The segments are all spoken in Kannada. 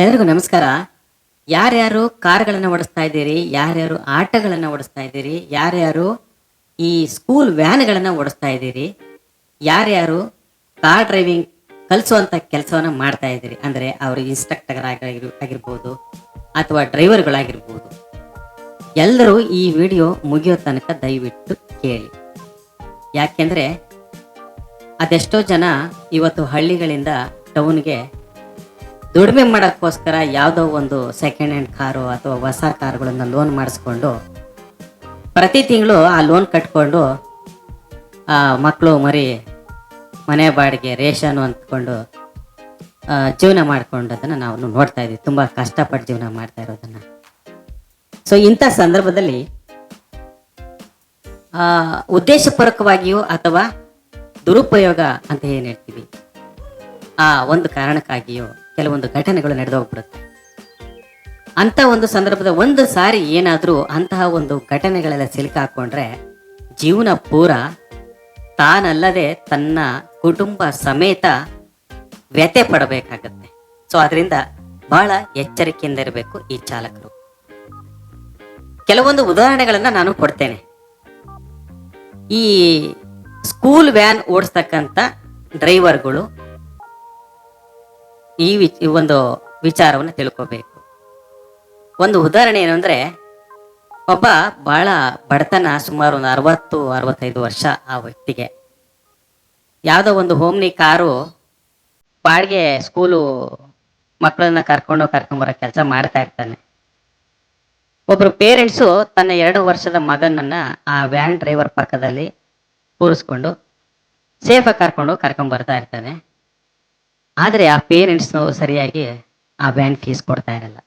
ಎಲ್ಲರಿಗೂ ನಮಸ್ಕಾರ. ಯಾರ್ಯಾರು ಕಾರ್ಗಳನ್ನು ಓಡಿಸ್ತಾ ಇದ್ದೀರಿ, ಯಾರ್ಯಾರು ಆಟಗಳನ್ನು ಓಡಿಸ್ತಾ ಇದ್ದೀರಿ, ಯಾರ್ಯಾರು ಈ ಸ್ಕೂಲ್ ವ್ಯಾನ್ಗಳನ್ನು ಓಡಿಸ್ತಾ ಇದ್ದೀರಿ, ಯಾರ್ಯಾರು ಕಾರ್ ಡ್ರೈವಿಂಗ್ ಕಲಿಸುವಂಥ ಕೆಲಸವನ್ನು ಮಾಡ್ತಾ ಇದ್ದೀರಿ, ಅಂದರೆ ಅವರು ಇನ್ಸ್ಟ್ರಕ್ಟರ್ ಆಗಿರ್ ಆಗಿರ್ಬೋದು ಅಥವಾ ಡ್ರೈವರ್ಗಳಾಗಿರ್ಬೋದು. ಎಲ್ಲರೂ ಈ ವಿಡಿಯೋ ಮುಗಿಯೋ ತನಕ ದಯವಿಟ್ಟು ಕೇಳಿ. ಯಾಕೆಂದರೆ ಅದೆಷ್ಟೋ ಜನ ಇವತ್ತು ಹಳ್ಳಿಗಳಿಂದ ಟೌನ್ಗೆ ದುಡಿಮೆ ಮಾಡೋಕ್ಕೋಸ್ಕರ ಯಾವುದೋ ಒಂದು ಸೆಕೆಂಡ್ ಹ್ಯಾಂಡ್ ಕಾರು ಅಥವಾ ಹೊಸ ಕಾರುಗಳನ್ನು ಲೋನ್ ಮಾಡಿಸ್ಕೊಂಡು ಪ್ರತಿ ತಿಂಗಳು ಆ ಲೋನ್ ಕಟ್ಕೊಂಡು, ಆ ಮಕ್ಕಳು ಮರಿ ಮನೆ ಬಾಡಿಗೆ ರೇಷನ್ ಅಂದ್ಕೊಂಡು ಜೀವನ ಮಾಡ್ಕೊಂಡದನ್ನು ನಾವು ನೋಡ್ತಾ ಇದ್ದೀವಿ. ತುಂಬ ಕಷ್ಟಪಟ್ಟು ಜೀವನ ಮಾಡ್ತಾ ಇರೋದನ್ನು. ಸೊ ಇಂಥ ಸಂದರ್ಭದಲ್ಲಿ ಉದ್ದೇಶಪೂರ್ವಕವಾಗಿಯೋ ಅಥವಾ ದುರುಪಯೋಗ ಅಂತ ಏನು ಹೇಳ್ತೀವಿ? ಆ ಒಂದು ಕಾರಣಕ್ಕಾಗಿಯೋ ಕೆಲವೊಂದು ಘಟನೆಗಳು ನಡೆದೋಗ್ಬಿಡುತ್ತೆ. ಅಂತ ಒಂದು ಸಂದರ್ಭದ ಒಂದು ಸಾರಿ ಏನಾದರೂ ಅಂತಹ ಒಂದು ಘಟನೆಗಳೆಲ್ಲ ಸಿಲುಕಾಕೊಂಡ್ರೆ ಜೀವನ ಪೂರ ತಾನಲ್ಲದೆ ತನ್ನ ಕುಟುಂಬ ಸಮೇತ ವ್ಯತೆ ಪಡಬೇಕಾಗತ್ತೆ. ಸೊ ಅದರಿಂದ ಬಹಳ ಎಚ್ಚರಿಕೆಯಿಂದ ಇರಬೇಕು ಈ ಚಾಲಕರು. ಕೆಲವೊಂದು ಉದಾಹರಣೆಗಳನ್ನ ನಾನು ಕೊಡ್ತೇನೆ. ಈ ಸ್ಕೂಲ್ ವ್ಯಾನ್ ಓಡಿಸ್ತಕ್ಕಂಥ ಡ್ರೈವರ್ಗಳು ಈ ವಿಚ್ ಒಂದು ವಿಚಾರವನ್ನು ತಿಳ್ಕೋಬೇಕು. ಒಂದು ಉದಾಹರಣೆ ಏನು ಅಂದರೆ, ಒಬ್ಬ ಬಹಳ ಬಡತನ ಸುಮಾರು ಒಂದು ಅರವತ್ತು, ಅರವತ್ತೈದು ವರ್ಷ ಆ ವ್ಯಕ್ತಿಗೆ. ಯಾವುದೋ ಒಂದು ಹೋಮ್ನಿ ಕಾರು ಬಾಡಿಗೆ ಸ್ಕೂಲು ಮಕ್ಕಳನ್ನ ಕರ್ಕೊಂಡು ಕರ್ಕೊಂಬರೋ ಕೆಲಸ ಮಾಡ್ತಾ ಇರ್ತಾನೆ. ಒಬ್ಬರು ಪೇರೆಂಟ್ಸು ತನ್ನ ಎರಡು ವರ್ಷದ ಮಗನನ್ನು ಆ ವ್ಯಾನ್ ಡ್ರೈವರ್ ಪಕ್ಕದಲ್ಲಿ ಕೂರಿಸ್ಕೊಂಡು ಸೇಫಾಗಿ ಕರ್ಕೊಂಡು ಕರ್ಕೊಂಬರ್ತಾ ಇರ್ತಾನೆ. ಆದರೆ ಆ ಪೇರೆಂಟ್ಸ್ನವರು ಸರಿಯಾಗಿ ಆ ವ್ಯಾನ್ ಫೀಸ್ ಕೊಡ್ತಾ ಇರಲ್ಲ.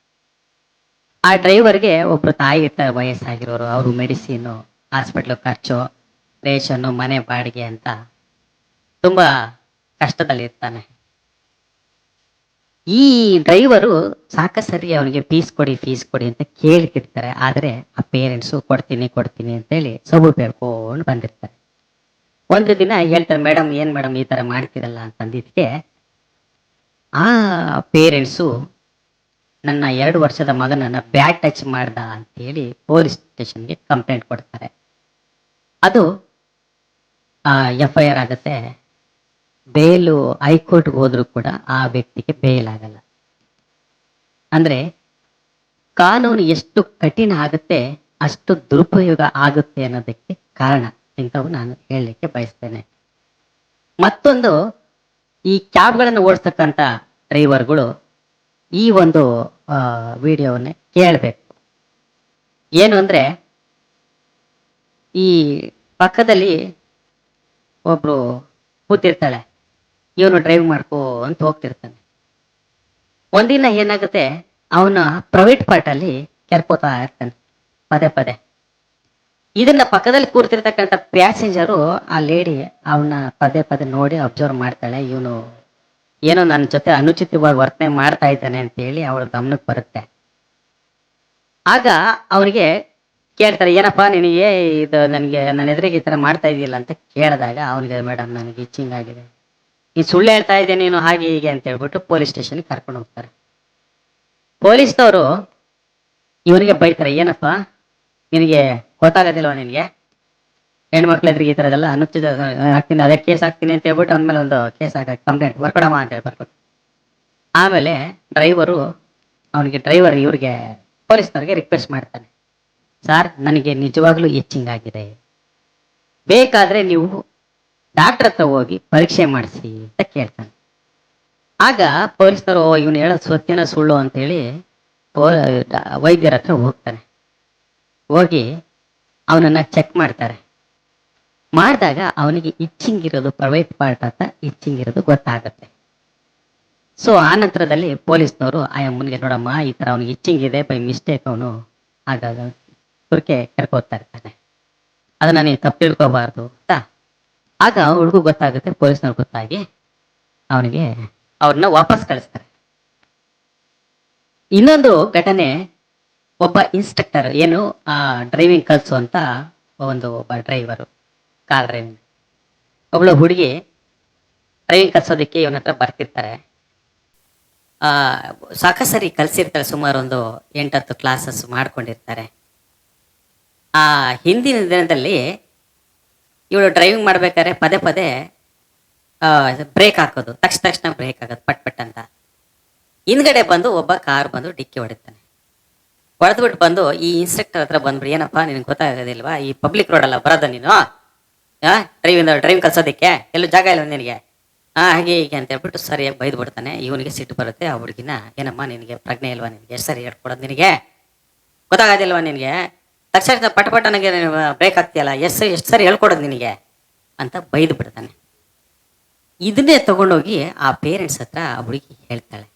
ಆ ಡ್ರೈವರ್ಗೆ ಒಬ್ಬರು ತಾಯಿ ಇರ್ತಾರೆ ವಯಸ್ಸಾಗಿರೋರು, ಅವರು ಮೆಡಿಸಿನು ಹಾಸ್ಪಿಟ್ಲು ಖರ್ಚು, ರೇಷನ್ನು, ಮನೆ ಬಾಡಿಗೆ ಅಂತ ತುಂಬ ಕಷ್ಟದಲ್ಲಿ ಇರ್ತಾನೆ. ಈ ಡ್ರೈವರು ಸಾಕ ಸರಿ ಅವನಿಗೆ ಫೀಸ್ ಕೊಡಿ ಫೀಸ್ ಕೊಡಿ ಅಂತ ಕೇಳ್ತಿರ್ತಾರೆ. ಆದರೆ ಆ ಪೇರೆಂಟ್ಸು ಕೊಡ್ತೀನಿ ಕೊಡ್ತೀನಿ ಅಂತೇಳಿ ಸಬು ಬೇಡ್ಕೊಂಡು ಬಂದಿರ್ತಾರೆ. ಒಂದು ದಿನ ಹೇಳ್ತಾರೆ, ಮೇಡಮ್, ಏನು ಮೇಡಮ್ ಈ ಥರ ಮಾಡ್ತೀರಲ್ಲ? ಅಂತಂದಿದ್ದಕ್ಕೆ ಆ ಪೇರೆಂಟ್ಸು ನನ್ನ ಎರಡು ವರ್ಷದ ಮಗನನ್ನು ಬ್ಯಾಟ್ ಟಚ್ ಮಾಡ್ದ ಅಂತೇಳಿ ಪೊಲೀಸ್ ಸ್ಟೇಷನ್ಗೆ ಕಂಪ್ಲೇಂಟ್ ಕೊಡ್ತಾರೆ. ಅದು ಎಫ್ ಐ ಆರ್ ಆಗುತ್ತೆ. ಬೇಲು ಹೈಕೋರ್ಟ್ಗೆ ಹೋದರೂ ಕೂಡ ಆ ವ್ಯಕ್ತಿಗೆ ಬೇಲ್ ಆಗಲ್ಲ. ಅಂದರೆ ಕಾನೂನು ಎಷ್ಟು ಕಠಿಣ ಆಗುತ್ತೆ, ಅಷ್ಟು ದುರುಪಯೋಗ ಆಗುತ್ತೆ ಅನ್ನೋದಕ್ಕೆ ಕಾರಣ ಇಂಥವು ನಾನು ಹೇಳಲಿಕ್ಕೆ ಬಯಸ್ತೇನೆ. ಮತ್ತೊಂದು ಈ ಕ್ಯಾಬ್ಗಳನ್ನು ಓಡಿಸ್ತಕ್ಕಂಥ ಡ್ರೈವರ್ಗಳು ಈ ಒಂದು ವಿಡಿಯೋವನ್ನೇ ಕೇಳಬೇಕು. ಏನು ಅಂದರೆ, ಈ ಪಕ್ಕದಲ್ಲಿ ಒಬ್ಬರು ಕೂತಿರ್ತಾಳೆ. ಇವನು ಡ್ರೈವ್ ಮಾಡ್ಕೋ ಅಂತ ಹೋಗ್ತಿರ್ತಾನೆ. ಒಂದಿನ ಏನಾಗುತ್ತೆ, ಅವನ ಪ್ರೈವೇಟ್ ಪಾರ್ಟಲ್ಲಿ ಕೆರ್ಕೋತಾ ಇರ್ತಾನೆ, ಪದೇ ಪದೇ. ಇದನ್ನ ಪಕ್ಕದಲ್ಲಿ ಕೂರ್ತಿರ್ತಕ್ಕಂಥ ಪ್ಯಾಸೆಂಜರು ಆ ಲೇಡಿ ಅವನ್ನ ಪದೇ ಪದೇ ನೋಡಿ ಅಬ್ಸರ್ವ್ ಮಾಡ್ತಾಳೆ. ಇವನು ಏನೋ ನನ್ನ ಜೊತೆ ಅನುಚಿತವಾಗಿ ವರ್ತನೆ ಮಾಡ್ತಾ ಇದ್ದಾನೆ ಅಂತೇಳಿ ಅವಳ ಗಮನಕ್ಕೆ ಬರುತ್ತೆ. ಆಗ ಅವನಿಗೆ ಕೇಳ್ತಾರೆ, ಏನಪ್ಪ ನಿನಗೆ ಇದು ನನಗೆ, ನನ್ನ ಎದುರಿಗೆ ಈ ಥರ ಮಾಡ್ತಾ ಇದೆಯಲ್ಲ ಅಂತ ಕೇಳಿದಾಗ ಅವನಿಗೆ ಮೇಡಮ್ ನನಗೆ ಇಚ್ಚಿಂಗ್ ಆಗಿದೆ. ಈ ಸುಳ್ಳು ಹೇಳ್ತಾ ಇದ್ದೆ ನೀನು ಹಾಗೆ ಹೀಗೆ ಅಂತ ಹೇಳ್ಬಿಟ್ಟು ಪೊಲೀಸ್ ಸ್ಟೇಷನ್ಗೆ ಕರ್ಕೊಂಡು ಹೋಗ್ತಾರೆ. ಪೊಲೀಸ್ನವರು ಇವನಿಗೆ ಬೈತಾರೆ, ಏನಪ್ಪ, ನಿನಗೆ ಗೊತ್ತಾಗೋದಿಲ್ವ ನಿನಗೆ? ಹೆಣ್ಮಕ್ಳ ಎದುರಿಗೆ ಈ ಥರದೆಲ್ಲ ಅನುಚಿತ ಹಾಕ್ತೀನಿ, ಅದೇ ಕೇಸ್ ಹಾಕ್ತೀನಿ ಅಂತ ಹೇಳ್ಬಿಟ್ಟು ಅಂದ್ಮೇಲೆ ಮೇಲೆ ಒಂದು ಕೇಸ್ ಹಾಕಿ ಕಂಪ್ಲೇಂಟ್ ಬರ್ಕೊಡಮ್ಮ ಅಂತ ಹೇಳಿ ಬರ್ಕೊಟ್ಟು ಆಮೇಲೆ ಡ್ರೈವರು ಅವನಿಗೆ ಡ್ರೈವರ್ ಇವ್ರಿಗೆ ಪೊಲೀಸ್ನವ್ರಿಗೆ ರಿಕ್ವೆಸ್ಟ್ ಮಾಡ್ತಾನೆ. ಸರ್, ನನಗೆ ನಿಜವಾಗ್ಲೂ ಎಚ್ಚಿಂಗ್ ಆಗಿದೆ. ಬೇಕಾದ್ರೆ ನೀವು ಡಾಕ್ಟರ್ ಹತ್ರ ಹೋಗಿ ಪರೀಕ್ಷೆ ಮಾಡಿಸಿ ಅಂತ ಕೇಳ್ತಾನೆ. ಆಗ ಪೊಲೀಸ್ನವರು ಇವನು ಹೇಳೋ ಸತ್ಯನ ಸುಳ್ಳು ಅಂತೇಳಿ ವೈದ್ಯರ ಹತ್ರ ಹೋಗ್ತಾನೆ. ಹೋಗಿ ಅವನನ್ನ ಚೆಕ್ ಮಾಡ್ತಾರೆ. ಮಾಡಿದಾಗ ಅವನಿಗೆ ಇಚ್ಚಿಂಗ್ ಇರೋದು ಪ್ರೈವೇಟ್ ಪಾರ್ಟ್ ಅಂತ ಇಚ್ಚಿಂಗ್ ಇರೋದು ಗೊತ್ತಾಗುತ್ತೆ. ಸೊ ಆ ನಂತರದಲ್ಲಿ ಪೊಲೀಸ್ನವರು ಆ ಅಮ್ಮನಿಗೆ ನೋಡಮ್ಮ, ಈ ಥರ ಅವನಿಗೆ ಇಚ್ಚಿಂಗ್ ಇದೆ, ಬೈ ಮಿಸ್ಟೇಕ್ ಅವನು ಆಗಾಗ ತುರ್ಕೆ ಕರ್ಕೋತಾ ಇರ್ತಾನೆ. ಅದನ್ನ ನೀವು ತಪ್ಪು ಅಂತ. ಆಗ ಹುಡುಗ ಗೊತ್ತಾಗುತ್ತೆ, ಪೊಲೀಸ್ನವ್ರು ಗೊತ್ತಾಗಿ ಅವನಿಗೆ ಅವ್ರನ್ನ ವಾಪಸ್ ಕಳಿಸ್ತಾರೆ. ಇನ್ನೊಂದು ಘಟನೆ ಒಬ್ಬ ಇನ್ಸ್ಟ್ರಕ್ಟರ್ ಏನು, ಆ ಡ್ರೈವಿಂಗ್ ಕಲಿಸುವಂತ ಒಂದು ಒಬ್ಬ ಡ್ರೈವರು ಕಾರ್ ಡ್ರೈವಿಂಗ್ ಒಬ್ಬಳು ಹುಡುಗಿ ಡ್ರೈವಿಂಗ್ ಕಲಿಸೋದಕ್ಕೆ ಇವನ ಹತ್ರ ಬರ್ತಿರ್ತಾರೆ. ಸಾಕಷ್ಟು ಸರಿ ಕಲಿಸಿರ್ತಾಳೆ ಸುಮಾರು ಒಂದು ಎಂಟತ್ತು ಕ್ಲಾಸಸ್ ಮಾಡ್ಕೊಂಡಿರ್ತಾರೆ. ಆ, ಹಿಂದಿನ ದಿನದಲ್ಲಿ ಇವಳು ಡ್ರೈವಿಂಗ್ ಮಾಡ್ಬೇಕಾದ್ರೆ ಪದೇ ಪದೇ ಬ್ರೇಕ್ ಹಾಕೋದು ತಕ್ಷಣ ತಕ್ಷಣ ಬ್ರೇಕ್ ಆಗೋದು ಪಟ್ ಪಟ್ ಅಂತ. ಹಿಂದ್ಗಡೆ ಬಂದು ಒಬ್ಬ ಕಾರ್ ಬಂದು ಡಿಕ್ಕಿ ಹೊಡಿತಾನೆ ಹೊಡೆದ್ಬಿಟ್ಟು ಬಂದು ಈ ಇನ್ಸ್ಟ್ರಕ್ಟರ್ ಹತ್ರ ಬಂದ್ಬಿಡಿ, ಏನಪ್ಪ ನಿನಗೆ ಗೊತ್ತಾಗೋದಿಲ್ವಾ? ಈ ಪಬ್ಲಿಕ್ ರೋಡಲ್ಲ ಬರೋದ ನೀನು? ಡ್ರೈವಿಂಗ್ ಡ್ರೈವಿಂಗ್ ಕಲ್ಸೋದಕ್ಕೆ ಎಲ್ಲೂ ಜಾಗ ಇಲ್ಲ ನಿನಗೆ? ಹಾಂ ಹಾಗೆ ಹೀಗೆ ಅಂತ ಹೇಳ್ಬಿಟ್ಟು ಸರಿಯಾಗಿ ಬೈದು ಬಿಡ್ತಾನೆ ಇವನಿಗೆ ಸಿಟ್ಟು ಬರುತ್ತೆ, ಆ ಹುಡುಗಿನ. ಏನಮ್ಮ ನಿನಗೆ ಪ್ರಜ್ಞೆ ಇಲ್ವಾ ನಿನಗೆ? ಎಷ್ಟು ಸರಿ, ಹೇಳ್ಕೊಡೋದು ನಿನಗೆ. ಗೊತ್ತಾಗೋದಿಲ್ವಾ ನಿನಗೆ? ತಕ್ಷಣ ಪಟ ಪಟ ನನಗೆ ಬ್ರೇಕ್ ಆಗ್ತೀಯಲ್ಲ ಎಷ್ಟು ಎಷ್ಟು ಸರಿ ಹೇಳ್ಕೊಡೋದು ನಿನಗೆ? ಅಂತ ಬೈದು ಬಿಡ್ತಾನೆ ಇದನ್ನೇ ತೊಗೊಂಡೋಗಿ ಆ ಪೇರೆಂಟ್ಸ್ ಹತ್ರ ಆ ಹುಡುಗಿ ಹೇಳ್ತಾಳೆ.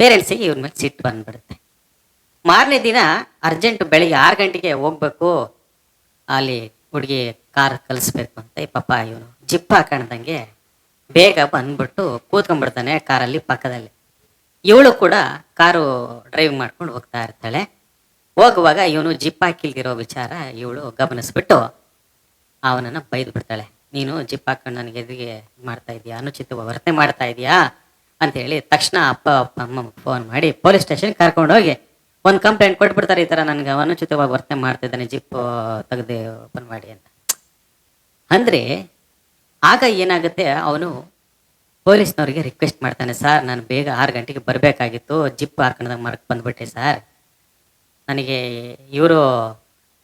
ಪೇರೆಂಟ್ಸಿಗೆ ಇವ್ರ ಮೇಲೆ ಸಿಟ್ಟು ಬಂದ್ಬಿಡುತ್ತೆ. ಮಾರನೇ ದಿನ ಅರ್ಜೆಂಟ್ ಬೆಳಿಗ್ಗೆ ಆರು ಗಂಟೆಗೆ ಹೋಗ್ಬೇಕು. ಅಲ್ಲಿ ಹುಡುಗಿ ಕಾರ್ ಕಲಿಸ್ಬೇಕು ಅಂತ ಈ ಪಾಪ ಇವನು ಜಿಪ್ ಕಾಣ್ದಂಗೆ ಬೇಗ ಬಂದ್ಬಿಟ್ಟು ಕೂತ್ಕೊಂಡ್ಬಿಡ್ತಾನೆ ಕಾರಲ್ಲಿ ಪಕ್ಕದಲ್ಲಿ. ಇವಳು ಕೂಡ ಕಾರು ಡ್ರೈವ್ ಮಾಡ್ಕೊಂಡು ಹೋಗ್ತಾ ಇರ್ತಾಳೆ. ಹೋಗುವಾಗ ಇವನು ಜಿಪ್ ಹಾಕಿಲ್ದಿರೋ ವಿಚಾರ ಇವಳು ಗಮನಿಸ್ಬಿಟ್ಟು ಅವನನ್ನು ಬೈದು ಬಿಡ್ತಾಳೆ ನೀನು ಜಿಪ್ ಹಾಕೊಂಡು ನನಗೆ ಎದುರಿಗೆ ಮಾಡ್ತಾ ಇದೀಯಾ? ಅನುಚಿತ ವರ್ತನೆ ಮಾಡ್ತಾ ಇದೀಯಾ? ಅಂತ ಹೇಳಿ ತಕ್ಷಣ ಅಪ್ಪ ಅಪ್ಪ ಅಮ್ಮ ಫೋನ್ ಮಾಡಿ, ಪೊಲೀಸ್ ಸ್ಟೇಷನ್ ಕರ್ಕೊಂಡು ಹೋಗಿ ಒಂದು ಕಂಪ್ಲೇಂಟ್ ಕೊಟ್ಬಿಡ್ತಾರೆ ಈ ಥರ ನನಗೆ. ಅನುಚಿತವಾಗಿ ವರ್ತನೆ ಮಾಡ್ತಿದ್ದಾನೆ. ಜಿಪ್ ತೆಗೆದು ಓಪನ್ ಮಾಡಿ ಅಂತ. ಅಂದರೆ ಆಗ ಏನಾಗುತ್ತೆ? ಅವನು ಪೊಲೀಸ್ನವ್ರಿಗೆ ರಿಕ್ವೆಸ್ಟ್ ಮಾಡ್ತಾನೆ, ಸರ್, ನಾನು ಬೇಗ ಆರು ಗಂಟೆಗೆ ಬರಬೇಕಾಗಿತ್ತು. ಜಿಪ್ ಹಾಕೊಂಡಾಗ ಮರಕ್ಕೆ ಬಂದ್ಬಿಟ್ಟೆ, ಸರ್. ನನಗೆ ಇವರು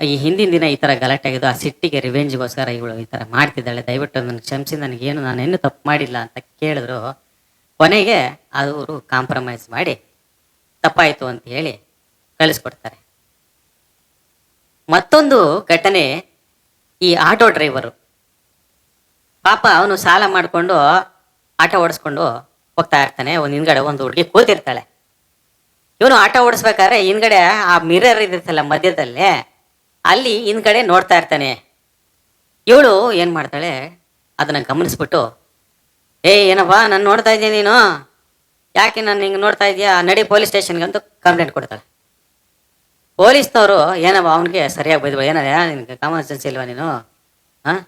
ಈ ಹಿಂದಿನ ದಿನ ಈ ಥರ ಗಲಾಟೆ ಆಗಿದ್ದು, ಆ ಸಿಟ್ಟಿಗೆ ರಿವೆಂಜ್ಗೋಸ್ಕರ ಇವಳು ಈ ಥರ ಮಾಡ್ತಿದ್ದಾಳೆ. ದಯವಿಟ್ಟು ನನಗೆ ಕ್ಷಮಿಸಿ, ನನಗೇನು ನಾನೇನು ತಪ್ಪು ಮಾಡಿಲ್ಲ ಅಂತ ಕೇಳಿದ್ರು. ಕೊನೆಗೆ ಅವರು ಕಾಂಪ್ರಮೈಸ್ ಮಾಡಿ, ತಪ್ಪಾಯಿತು ಅಂತ ಹೇಳಿ ಕಳಿಸ್ಕೊಡ್ತಾರೆ. ಮತ್ತೊಂದು ಘಟನೆ ಈ ಆಟೋ ಡ್ರೈವರು. ಪಾಪ ಅವನು ಸಾಲ ಮಾಡಿಕೊಂಡು ಆಟೋ ಓಡಿಸ್ಕೊಂಡು ಹೋಗ್ತಾ ಇರ್ತಾನೆ, ಒಂದು ಹಿಂದ್ಗಡೆ ಒಂದು ಹುಡುಗಿ ಕೂತಿರ್ತಾಳೆ. ಇವನು ಆಟೋ ಓಡಿಸ್ಬೇಕಾದ್ರೆ ಹಿಂದ್ಗಡೆ ಆ ಮಿರರ್ ಇದಿರ್ತಲ್ಲ ಮಧ್ಯದಲ್ಲೇ, ಅಲ್ಲಿ ಹಿಂದ್ಗಡೆ ನೋಡ್ತಾ ಇರ್ತಾನೆ. ಇವಳು ಏನು ಮಾಡ್ತಾಳೆ, ಅದನ್ನ ಗಮನಿಸ್ಬಿಟ್ಟು, ಏ, ಏನಪ್ಪ, ನಾನು ನೋಡ್ತಾ ಇದ್ದೀನಿ ನೀನು? ಯಾಕೆ ನಾನು ಹಿಂಗೆ ನೋಡ್ತಾ ಇದೀಯಾ? ನಡಿ ಪೊಲೀಸ್ ಸ್ಟೇಷನ್ಗೆ ಅಂತ ಕಂಪ್ಲೇಂಟ್ ಕೊಡ್ತಾಳೆ. ಪೊಲೀಸ್ನವರು, ಏನವ ಅವನಿಗೆ ಸರಿಯಾಗಿ ಬೈದು ಏನ ನಿನಗೆ ಕಾಮನ್ ಸೆನ್ಸ್ ಇಲ್ವಾ ನೀನು? ಹಾಂ?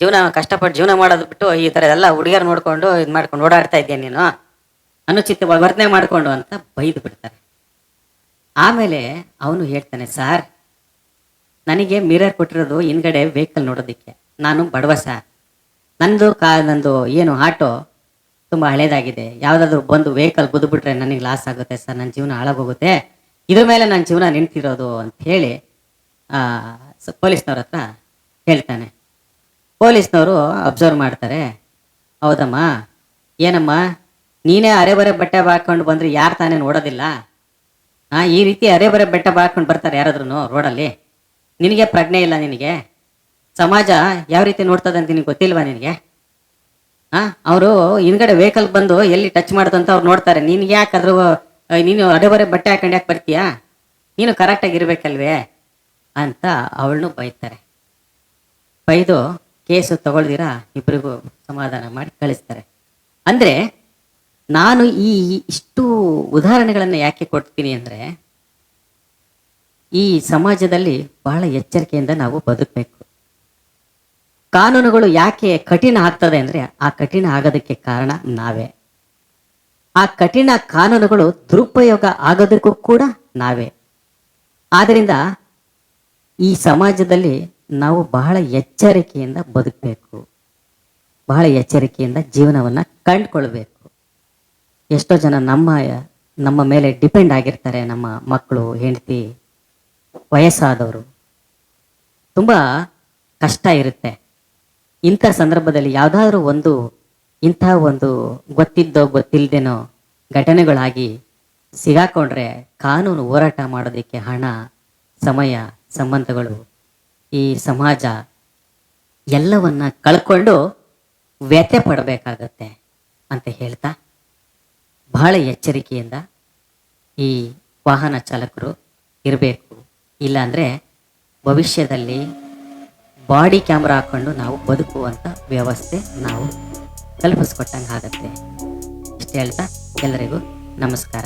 ಜೀವನ ಕಷ್ಟಪಟ್ಟು ಜೀವನ ಮಾಡೋದು ಬಿಟ್ಟು ಈ ಥರ ಎಲ್ಲ ಹುಡುಗಿಯರು ನೋಡಿಕೊಂಡು ಇದು ಮಾಡ್ಕೊಂಡು ಓಡಾಡ್ತಾ ಇದ್ದೀಯ ನೀನು? ಅನುಚಿತ ವರ್ತನೆ ಮಾಡಿಕೊಂಡು ಅಂತ ಬೈದು ಬಿಡ್ತಾರೆ. ಆಮೇಲೆ ಅವನು ಹೇಳ್ತಾನೆ, ಸಾರ್, ನನಗೆ ಮಿರರ್ ಕೊಟ್ಟಿರೋದು ಹಿಂದ್ಗಡೆ ವೆಹಿಕಲ್ ನೋಡೋದಕ್ಕೆ. ನಾನು ಬಡವ ಸರ್. ನಂದು ಕಾ, ನಂದು ಏನು ಆಟೋ ತುಂಬ ಹಳೇದಾಗಿದೆ. ಯಾವುದಾದ್ರೂ ಬಂದು ವೆಹಿಕಲ್ ಬಿಟ್ರೆ ನನಗೆ ಲಾಸ್ ಆಗುತ್ತೆ ಸರ್ ನನ್ನ ಜೀವನ ಹಾಳಾಗೋಗುತ್ತೆ ಇದ್ರ ಮೇಲೆ ನನ್ನ ಜೀವನ ನಿಂತಿರೋದು ಅಂತ ಹೇಳಿ ಪೊಲೀಸ್ನವ್ರ ಹತ್ರ ಹೇಳ್ತಾನೆ. ಪೊಲೀಸ್ನವರು ಅಬ್ಸರ್ವ್ ಮಾಡ್ತಾರೆ ಹೌದಮ್ಮ ಏನಮ್ಮ ನೀನೇ ಅರೆ ಬರೆ ಬಟ್ಟೆ ಹಾಕೊಂಡು ಬಂದ್ರೆ ಯಾರು ತಾನೇ ನೋಡೋದಿಲ್ಲ? ಹಾಂ ಈ ರೀತಿ ಅರೆ ಬರೆ ಬೆಟ್ಟ ಹಾಕೊಂಡು ಬರ್ತಾರೆ ಯಾರಾದ್ರೂ ರೋಡಲ್ಲಿ? ನಿನಗೆ ಪ್ರಜ್ಞೆ ಇಲ್ಲ ನಿನಗೆ? ಸಮಾಜ ಯಾವ ರೀತಿ ನೋಡ್ತದೆ ಅಂತ ನಿನಗೆ ಗೊತ್ತಿಲ್ವಾ ನಿನಗೆ? ಹಾಂ ಅವರು ಹಿಂದ್ಗಡೆ ವೆಹಿಕಲ್ ಬಂದು ಎಲ್ಲಿ ಟಚ್ ಮಾಡ್ದಂತ ಅವ್ರು ನೋಡ್ತಾರೆ. ನಿನ್ಗೆ ಯಾಕೆ ಅದ್ರ ಆ, ನೀನು ಅಡೆಬರೆ ಬಟ್ಟೆ ಹಾಕೊಂಡು ಯಾಕೆ ಬರ್ತೀಯಾ? ನೀನು ಕರೆಕ್ಟಾಗಿ ಇರಬೇಕಲ್ವೇ? ಅಂತ ಅವಳನ್ನು ಬೈತಾರೆ. ಬೈದು ಕೇಸು ತಗೊಳ್ದಿರ ಇಬ್ಬರಿಗೂ ಸಮಾಧಾನ ಮಾಡಿ ಕಳಿಸ್ತಾರೆ. ಅಂದ್ರೆ ನಾನು ಈ ಇಷ್ಟು ಉದಾಹರಣೆಗಳನ್ನು ಯಾಕೆ ಕೊಡ್ತೀನಿ ಅಂದ್ರೆ ಈ ಸಮಾಜದಲ್ಲಿ ಬಹಳ ಎಚ್ಚರಿಕೆಯಿಂದ ನಾವು ಬದುಕಬೇಕು. ಕಾನೂನುಗಳು ಯಾಕೆ ಕಠಿಣ ಆಗ್ತದೆ ಅಂದ್ರೆ ಆ ಕಠಿಣ ಆಗೋದಕ್ಕೆ ಕಾರಣ ನಾವೇ. ಆ ಕಠಿಣ ಕಾನೂನುಗಳು ದುರುಪಯೋಗ ಆಗೋದಕ್ಕೂ ಕೂಡ ನಾವೇ. ಆದ್ದರಿಂದ ಈ ಸಮಾಜದಲ್ಲಿ ನಾವು ಬಹಳ ಎಚ್ಚರಿಕೆಯಿಂದ ಬದುಕಬೇಕು. ಬಹಳ ಎಚ್ಚರಿಕೆಯಿಂದ ಜೀವನವನ್ನು ಕಂಡುಕೊಳ್ಬೇಕು. ಎಷ್ಟೋ ಜನ ನಮ್ಮ ನಮ್ಮ ಮೇಲೆ ಡಿಪೆಂಡ್ ಆಗಿರ್ತಾರೆ, ನಮ್ಮ ಮಕ್ಕಳು, ಹೆಂಡತಿ, ವಯಸ್ಸಾದವರು. ತುಂಬ ಕಷ್ಟ ಇರುತ್ತೆ. ಇಂಥ ಸಂದರ್ಭದಲ್ಲಿ ಯಾವುದಾದ್ರೂ ಒಂದು ಇಂಥ ಒಂದು ಗೊತ್ತಿದ್ದೋ ಗೊತ್ತಿಲ್ಲದೇನೋ ಘಟನೆಗಳಾಗಿ ಸಿಗಾಕೊಂಡ್ರೆ ಕಾನೂನು ಹೋರಾಟ ಮಾಡೋದಕ್ಕೆ ಹಣ, ಸಮಯ, ಸಂಬಂಧಗಳು, ಈ ಸಮಾಜ ಎಲ್ಲವನ್ನ ಕಳ್ಕೊಂಡು ವ್ಯಥೆ ಪಡಬೇಕಾಗತ್ತೆ ಅಂತ ಹೇಳ್ತಾ ಬಹಳ ಎಚ್ಚರಿಕೆಯಿಂದ ಈ ವಾಹನ ಚಾಲಕರು ಇರಬೇಕು. ಇಲ್ಲಾಂದರೆ ಭವಿಷ್ಯದಲ್ಲಿ ಬಾಡಿ ಕ್ಯಾಮ್ರಾ ಹಾಕೊಂಡು ನಾವು ಬದುಕುವಂಥ ವ್ಯವಸ್ಥೆ ನಾವು ಕಲ್ಪಿಸ್ಕೊಟ್ಟಂಗೆ ಆಗುತ್ತೆ ಇಷ್ಟು ಹೇಳ್ತಾ ಎಲ್ಲರಿಗೂ ನಮಸ್ಕಾರ.